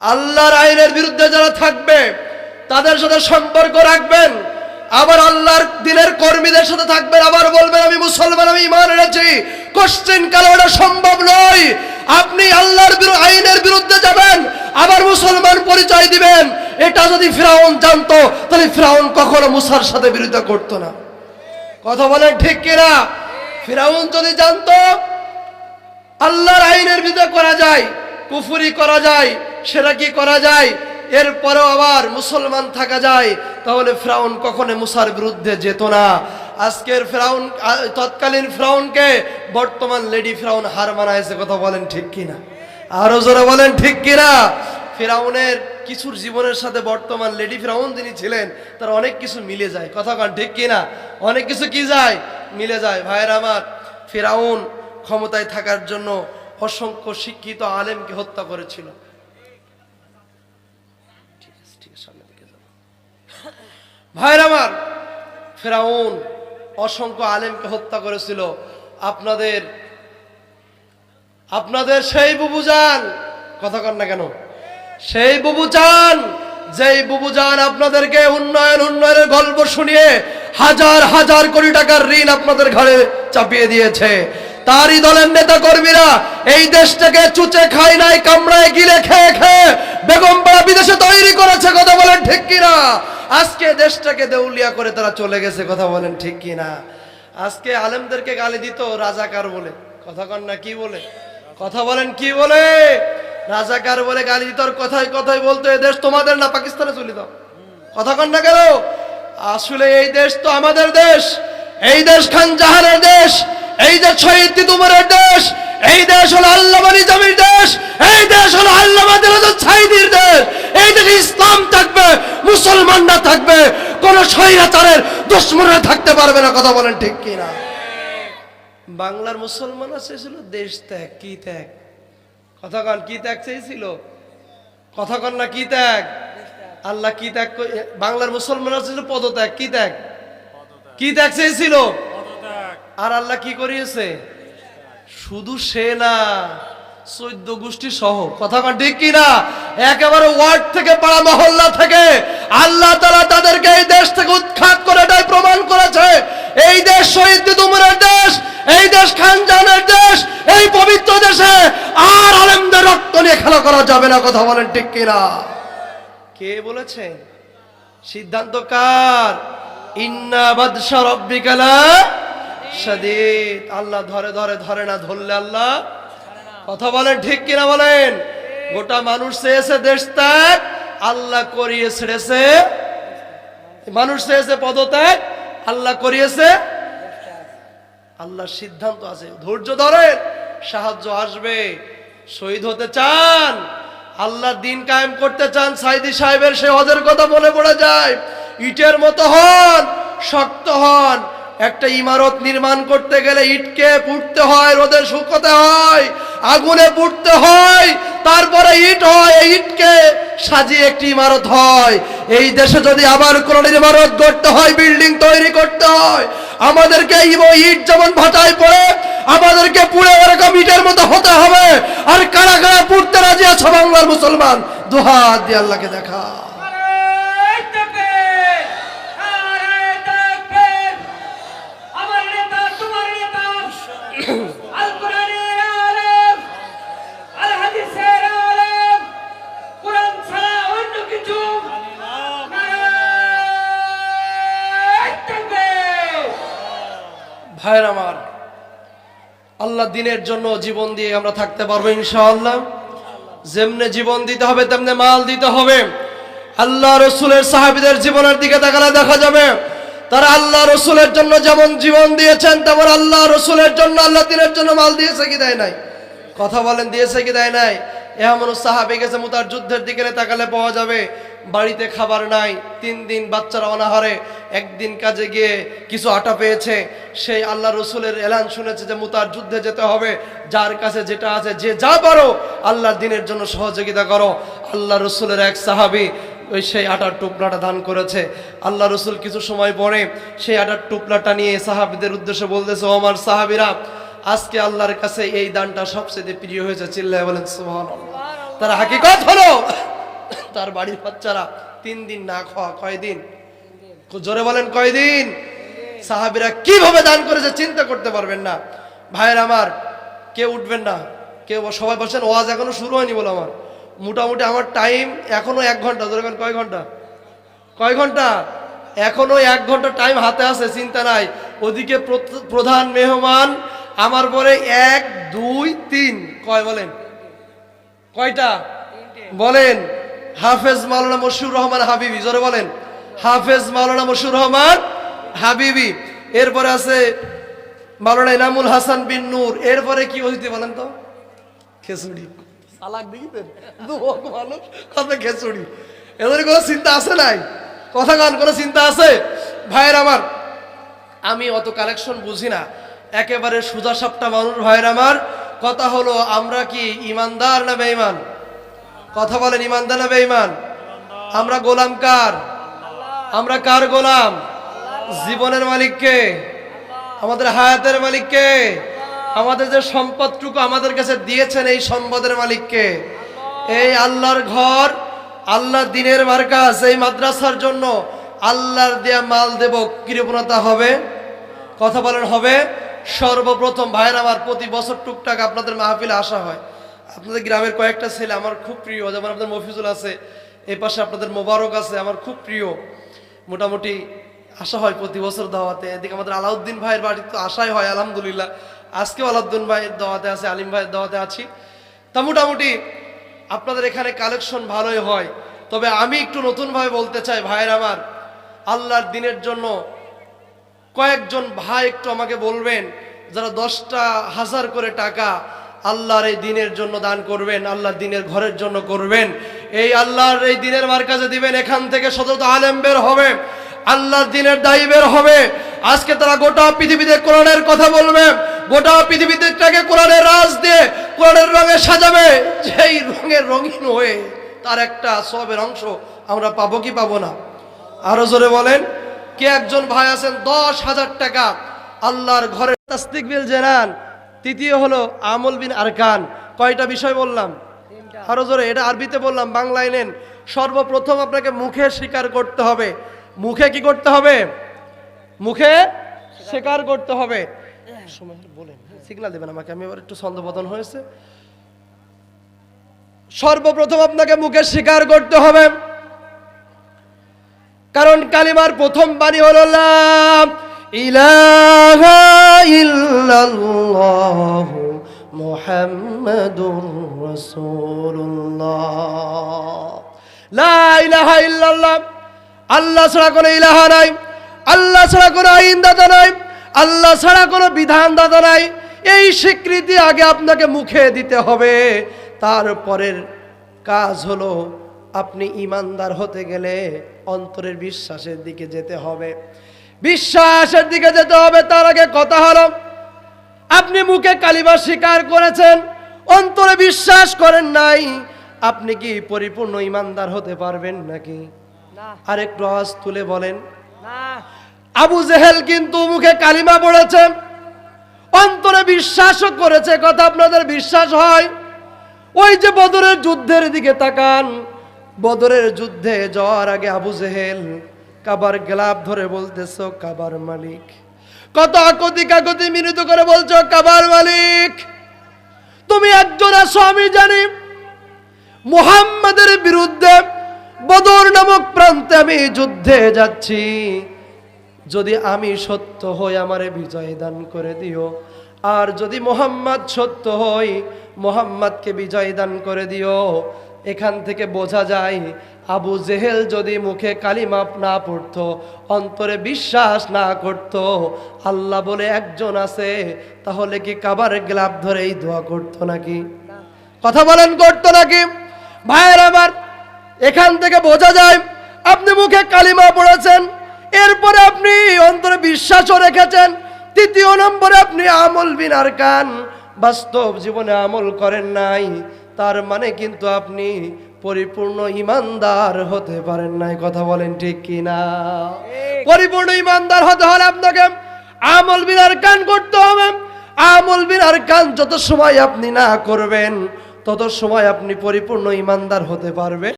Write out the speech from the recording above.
আল্লাহর আইনের বিরুদ্ধে যারা থাকবে, তাদের সাথে সম্পর্ক রাখবেন। আবার আল্লাহর দিনের কর্মীদের সাথে থাকবেন। আবার বলবেন, আমি মুসলমান, আমি ইমান এনেছি। কোশ্চেন কালে ওটা সম্ভব নয়। আপনি আল্লাহর আইনের বিরুদ্ধে যাবেন, আবার মুসলমান পরিচয় দিবেন। এটা যদি ফিরাউন জানতো, তাহলে ফিরাউন কখনো মুসার সাথে বিরোধিতা করতো না। কথা বলেন ঠিক কিনা? ফিরাউন যদি জানতো, আল্লাহর আইনের বিরুদ্ধে করা যায়। কুফুরি করা যায় সেটা কি করা যায়? এরপরেও আবার মুসলমান থাকা যায়, তাহলে ফ্রাউন কখনো মুসার বিরুদ্ধে যেত না। আজকের ফ্রাউন তৎকালীন ফ্রাউনকে বর্তমান লেডি ফ্রাউন হার মানাইছে কথা বলেন ঠিক কিনা? আরও জোরে বলেন ঠিক কিনা? ফেরাউনের কিছুর জীবনের সাথে বর্তমান লেডি ফেরাউন যিনি ছিলেন, তার অনেক কিছু মিলে যায়। কথা কন ঠিক কিনা? অনেক কিছু কি যায়? মিলে যায়। ভাইয়ের আমার, ফেরাউন ক্ষমতায় থাকার জন্য অসংখ্য শিক্ষিত আলেমকে হত্যা করেছিল। ভাইয়ের আমার, ফেরাউন অসংখ্য আলেমকে হত্যা করেছিল। আপনাদের আপনাদের সেই বুবুজান কথা কন না কেন? সেই বুবুজান যেই বুবুজান আপনাদেরকে উন্নয়ন, উন্নয়নের গল্প শুনিয়ে হাজার হাজার কোটি টাকার ঋণ আপনাদের ঘরে চাপিয়ে দিয়েছে। তারই দলের নেতা কর্মীরা এই দেশটাকে চুচে খাই নাই, কামড়ায় গিলে খেয়ে খেয়ে বেগমপাড়া বিদেশে তৈরি করেছে, কথা বলেন ঠিক কিনা? আজকে দেশটাকে দেউলিয়া করে তারা চলে গেছে, কথা বলেন ঠিক কিনা? আজকে আলেমদেরকে গালি দিত রাজাকার বলে, কথা কন না কি বলে? কথা বলেন কি বলে? রাজাকার বলে গালি দিত আর কথায় কথায় বলতো এই দেশ তোমাদের না, পাকিস্তানে চলে দাও কথা কন না কেন? আসলে এই দেশ তো আমাদের দেশ, এই দেশ খান জাহানের দেশ এই দেশ শহীদ তিতুমরের দেশ এই দেশ হলো আল্লামা নিজামীর দেশ এই দেশ হলো আল্লামা দিলাজুল সাইদির দেশ। এই দেশে ইসলাম থাকবে মুসলমানরা থাকবে কোন স্বৈরাচারের দুশ্মনরা থাকতে পারবে না কথা বলেন ঠিক কিনা? বাংলার মুসলমানরা চেয়েছিল দেশ ত্যাগ কি ত্যাগ? কথা কন কি ত্যাগ চেয়েছিল? কথা কন না কি ত্যাগ? আল্লাহ কি ত্যাগ বাংলার মুসলমানরা চেয়েছিল পদত্যাগ কি ত্যাগ? কি ত্যাগ চেয়েছিল? আর আল্লাহ কি করিয়েছে? শুধু সে না, চোদ্দ গোষ্ঠী সহ। কথা ঠিক কিনা? একেবারে ওয়ার্ড থেকে পাড়া মহল্লা থেকে আল্লাহ তারা তাদেরকে এই দেশ থেকে উৎখাত করে এটাই প্রমাণ করেছে। এই দেশ শহীদ দেশ, এই দেশ খানজানের দেশ, এই পবিত্র দেশে আর আলেমদের রক্ত নিয়ে খেলা করা যাবে না, কথা বলেন ঠিক কিনা? কে বলেছেন সিদ্ধান্ত কার? ইন্না বাদশা রব্বিকালা সাদিদ আল্লাহ ধরে ধরে ধরে না ধরলে আল্লাহ? কথা বলেন ঠিক কিনা বলেন? গোটা মানুষ চেয়েছে দেশ ত্যাগ, আল্লাহ করিয়ে ছেড়েছে মানুষ চেয়েছে পদত্যাগ, আল্লাহ করিয়েছে আল্লাহর সিদ্ধান্ত আছে। ধৈর্য ধরেন, সাহায্য আসবে। শহীদ হতে চান, আল্লাহর দিন কায়েম করতে চান, সাইদি সাহেবের সে হজের কথা মনে পড়ে যায়। ইটের মতো হন, শক্ত হন একটা ইমারত নির্মাণ করতে গেলে ইটকে পুড়তে হয় রোদে শুকোতে হয়, আগুনে পুড়তে হয়, তারপরে ইট হয় ইটকে সাজিয়ে একটি ইমারত হয়। এই দেশে যদি আবার কোন ইমারত করতে হয়, বিল্ডিং তৈরি করতে হয়, আমাদেরকে ইট যেমন ভাটায় পড়ে, আমাদেরকে পুড়ে ওরকম ইটের মতো হতে হবে। আর কারা কারা পুড়তে রাজি আছে বাংলার মুসলমান? দুহাত দিয়ে আল্লাহকে দেখা। ভাইয়ের আমার, আল্লাহ দিনের জন্য জীবন দিয়ে আমরা থাকতে পারব ইনশাআল্লাহ। যেমনে জীবন দিতে হবে, তেমনে মাল দিতে হবে। আল্লাহ রসুলের সাহাবিদের জীবনের দিকে তাকালে দেখা যাবে, তারা আল্লাহ রসুলের জন্য যেমন জীবন দিয়েছেন, তেমন আল্লাহ রসুলের জন্য, আল্লাহ দিনের জন্য মাল দিয়েছে কি দেয় নাই? কথা বলেন, দিয়েছে কি দেয় নাই? এমন সাহাবি গেছে মুতার যুদ্ধের দিকে তাকালে পাওয়া যাবে বাড়িতে খাবার নাই, তিন দিন বাচ্চারা অনাহারে একদিন কাজে গিয়ে কিছু আটা পেয়েছে। সেই আল্লাহ রসুলের এলান শুনেছে যে মুতার যুদ্ধে যেতে হবে, যার কাছে যেটা আছে, যে যা পারো, আল্লাহর দিনের জন্য সহযোগিতা করো। আল্লাহ রসুলের এক সাহাবি ওই সেই আটার টুকরাটা দান করেছে। আল্লাহ রসুল কিছু সময় পরে সেই আটার টুকরাটা নিয়ে সাহাবিদের উদ্দেশ্যে বলতেছে আমার সাহাবিরা, আজকে আল্লাহর কাছে এই দানটা সবচেয়ে প্রিয় হয়েছে। চিল্লায় বলেন, সুবহানাল্লাহ। তার হাকিকত হলো। তার বাড়ির বাচ্চারা তিন দিন না খাওয়া কয়দিন জোরে বলেন কয়দিন সাহাবিরা কীভাবে দান করেছে চিন্তা করতে পারবেন না। ভাইয়ের আমার, কেউ উঠবেন না। কেউ সবাই বসেন, ওয়াজ এখনও শুরু হয়নি বলো আমার। মোটামুটি আমার টাইম এখনও এক ঘণ্টা ধরে কয় ঘণ্টা? কয় ঘণ্টা? এখনও এক ঘণ্টা টাইম হাতে আছে, চিন্তা নাই। ওদিকে প্র- প্রধান মেহমান, আমার পরে এক, দুই, তিন। কয় বলেন? কয়টা? বলেন। হাফেজ মাওলানা মশিউর রহমান হাবিবি জোরে বলেন। হাফেজ মাওলানা মশিউর রহমান হাবিবি। এরপরে আছে মাওলানা ইনামুল হাসান বিন নূর। এরপরে কি অতিথি বলেন তো? খেসুড়ি সালাক দুবক মানুষ কত খেসুড়ি এদের কোনো চিন্তা আছে নাই? কথা গান কোনো চিন্তা আছে? ভাইয়ের আমার আমি অত কালেকশন বুঝি না। একেবারে সুজা সাপটা মানুষ ভাইয়ের আমার। কথা হলো আমরা কি ইমানদার না বেঈমান? কথা বলেন ইমানদার না বেঈমান? আমরা গোলাম কার? আমরা কার গোলাম? জীবনের মালিককে আমাদের হায়াতের মালিককে আমাদের যে সম্পদটুকু আমাদের কাছে দিয়েছেন এই সম্পদের মালিককে এই আল্লাহর ঘর, আল্লাহর দিনের মার্কাজ এই মাদ্রাসার জন্য। আল্লাহর দেয়া মাল দেব, কৃপণতা হবে। কথা বলেন, হবে। সর্বপ্রথম ভাইয়ের আমার প্রতি বছর টুকটাক আপনাদের মাহফিলে আসা হয়। আপনাদের গ্রামের কয়েকটা ছেলে আমার খুব প্রিয়, যেমন আপনাদের মফিজুল আছে, এ পাশে আপনাদের মোবারক আছে, আমার খুব প্রিয়। মোটামুটি আসা হয় প্রতি বছর দাওয়াতে। এদিকে আমাদের আলাউদ্দিন ভাইয়ের বাড়ি তো আসাই হয়, আলহামদুলিল্লাহ। আজকেও আলাউদ্দিন ভাইয়ের দাওয়াতে আছে, আলিম ভাইয়ের দাওয়াতে আছি। তা মোটামুটি আপনাদের এখানে কালেকশন ভালোই হয়। তবে আমি একটু নতুনভাবে বলতে চাই, ভাইয়ের আমার, আল্লাহর দিনের জন্য কয়েকজন ভাই একটু আমাকে বলবেন, যারা দশটা হাজার করে টাকা আল্লাহর এই দিনের জন্য দান করবেন, আল্লাহর দিনের ঘরের জন্য করবেন। এই আল্লাহর এই দিনের মার্কাজে দিবেন, এখান থেকে শত আলেম বের হবে, আল্লাহর দিনের দায়ী বের হবে। আজকে তারা গোটা পৃথিবীতে কোরআনের কথা বলবে, গোটা পৃথিবীতে কোরআনের রাজ দিয়ে, কোরআনের রঙে সাজাবে। যেই রঙের রঙিন হয়ে তার একটা সবের অংশ আমরা পাবো কি পাবো না? আরও জোরে বলেন, কে একজন ভাই আছেন? দশ হাজার টাকা। আল্লাহর ঘরে তাস্তিকবিল জেনান। তৃতীয় হলো আমল বিন আরকান। কয়টা বিষয় বললাম? আরও জোরে এটা আরবিতে বললাম বাংলায় নেন। সর্বপ্রথম আপনাকে মুখে স্বীকার করতে হবে। মুখে কি করতে হবে? মুখে স্বীকার করতে হবে। সময় বলেন সিগনাল দেবেন আমাকে আমি এবার একটু ছন্দপতন হয়েছে। সর্বপ্রথম আপনাকে মুখে স্বীকার করতে হবে। কারণ কালিমার প্রথম বাণী হলো লা ইলাহা ইল্লাল্লাহ মুহাম্মাদুর রাসূলুল্লাহ। লা ইলাহা ইল্লাল্লাহ। আল্লাহ ছাড়া কোনো ইলাহা নাই। আল্লাহ ছাড়া কোনো আইন দাতা নাই। আল্লাহ ছাড়া কোনো বিধান দাতা নাই। এই স্বীকৃতি আগে আপনাকে মুখে দিতে হবে। তারপরের কাজ হলো আপনি ইমানদার হতে গেলে অন্তরের বিশ্বাসের দিকে যেতে হবে। বিশ্বাসের দিকে যেতে হবে তার আগে কথা হলো। আপনি মুখে কালিমা স্বীকার করেছেন অন্তরে বিশ্বাস করেন নাই আপনি কি পরিপূর্ণ ইমানদার হতে পারবেন নাকি? না। আর একটু আওয়াজ তুলে বলেন। আবু জেহেল কিন্তু মুখে কালিমা পড়েছে অন্তরে বিশ্বাসও করেছে কথা আপনাদের বিশ্বাস হয়। ওই যে বদরের যুদ্ধের দিকে তাকান বদরের যুদ্ধে যাওয়ার আগে আবু জেহেল কাবার গ্লাভ ধরে বলতেছো, কাবার মালিক। কত আকতি কাকতি মিনিত করে বলছো, কাবার মালিক। তুমি একজন আছো, আমি জানি। মুহাম্মাদের বিরুদ্ধে বদর নামক প্রান্তে আমি যুদ্ধে যাচ্ছি। যদি আমি সত্য হই, আমারে বিজয় দান করে দিও। আর যদি মোহাম্মদ সত্য হই, মোহাম্মদকে বিজয় দান করে দিও। এখান থেকে বোঝা যায় আবু জেহেল যদি মুখে কালিমাপ না পড়তো, অন্তরে বিশ্বাস না করত, আল্লাহ বলে একজন আছে, তাহলে কি কাবার ধরে এই দোয়া করতো নাকি? কথা বলেন, করতো নাকি? ভাইয়ের আমার, এখান থেকে বোঝা যায়, আপনি মুখে কালিমা পড়েছেন, এরপরে আপনি অন্তরে বিশ্বাসও রেখেছেন, তৃতীয় নম্বরে আপনি আমল বিন আরকান, বাস্তব জীবনে আমল করেন নাই, তার মানে কিন্তু আপনি পরিপূর্ণ ইমানদার হতে পারেন নাই কথা বলেন ঠিক কিনা? পরিপূর্ণ ইমানদার হতে হলে আপনাকে আমল বিনার কান করতে হবে। আমল বিনার কান যত সময় আপনি না করবেন তত সময় আপনি পরিপূর্ণ ইমানদার হতে পারবেন।